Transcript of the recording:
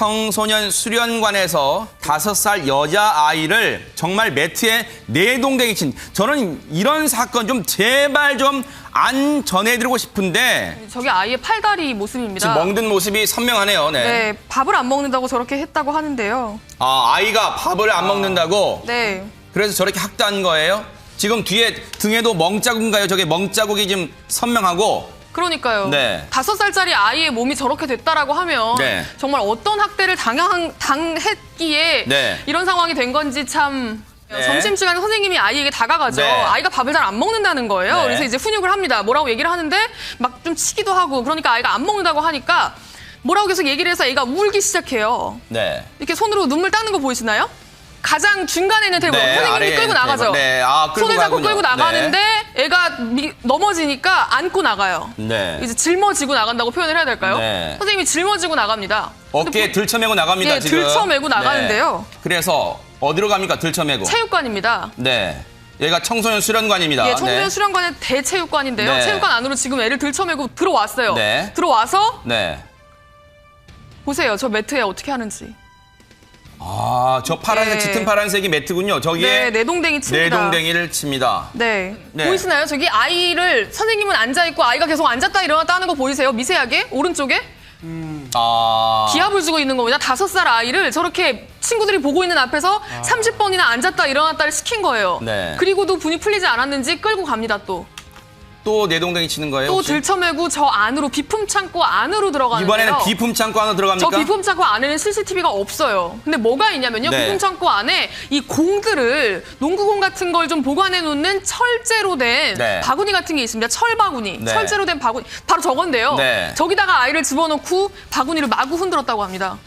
청소년 수련관에서 다섯 살 여자 아이를 정말 매트에 내동댕이 친 저는 이런 사건 좀 제발 좀 안 전해드리고 싶은데 저게 아이의 팔다리 모습입니다. 지금 멍든 모습이 선명하네요. 네. 네, 밥을 안 먹는다고 저렇게 했다고 하는데요. 아 아이가 밥을 안 먹는다고 네. 그래서 저렇게 학대한 거예요? 지금 뒤에 등에도 멍자국인가요? 저게 멍자국이 지금 선명하고 그러니까요. 네. 다섯 살짜리 아이의 몸이 저렇게 됐다라고 하면 네. 정말 어떤 학대를 당한, 당했기에 네. 이런 상황이 된 건지 참 네. 점심시간에 선생님이 아이에게 다가가죠. 네. 아이가 밥을 잘 안 먹는다는 거예요. 네. 그래서 이제 훈육을 합니다. 뭐라고 얘기를 하는데 막 좀 치기도 하고 그러니까 아이가 안 먹는다고 하니까 뭐라고 계속 얘기를 해서 애가 울기 시작해요. 네. 이렇게 손으로 눈물 닦는 거 보이시나요? 가장 중간에 있는 테이블 네, 선생님이 끌고 나가죠. 네, 아, 끌고 손을 잡고 가군요. 끌고 나가는데 애가 미- 넘어지니까 안고 나가요. 네. 이제 짊어지고 나간다고 표현을 해야 될까요? 네. 선생님이 짊어지고 나갑니다. 어깨에 들쳐매고 나갑니다. 예, 지금. 들쳐매고 나가는데요. 네. 그래서 어디로 갑니까? 들쳐매고. 체육관입니다. 네. 얘가 청소년 수련관입니다. 예, 청소년 네. 수련관의 대체육관인데요. 네. 체육관 안으로 지금 애를 들쳐매고 들어왔어요. 네. 들어와서 네. 보세요. 저 매트에 어떻게 하는지. 아, 저 파란색 네. 짙은 파란색이 매트군요. 저기에 네, 내동댕이 칩니다. 내동댕이를 칩니다. 네. 네. 보이시나요? 저기 아이를 선생님은 앉아 있고 아이가 계속 앉았다 일어났다 하는 거 보이세요? 미세하게 오른쪽에 아. 기합을 주고 있는 겁니다. 다섯 살 아이를 저렇게 친구들이 보고 있는 앞에서 30번이나 앉았다 일어났다를 시킨 거예요. 네. 그리고도 분이 풀리지 않았는지 끌고 갑니다 또. 또 내동댕이 치는 거예요? 또 혹시? 들쳐매고 저 안으로 비품 창고 안으로 들어가는데요. 이번에는 비품 창고 안으로 저 들어갑니까? 비품 창고 안에는 CCTV가 없어요. 근데 뭐가 있냐면요. 네. 비품 창고 안에 이 공들을 농구공 같은 걸 좀 보관해 놓는 철제로 된 네. 바구니 같은 게 있습니다. 철 바구니. 네. 철제로 된 바구니. 바로 저건데요. 네. 저기다가 아이를 집어넣고 바구니를 마구 흔들었다고 합니다.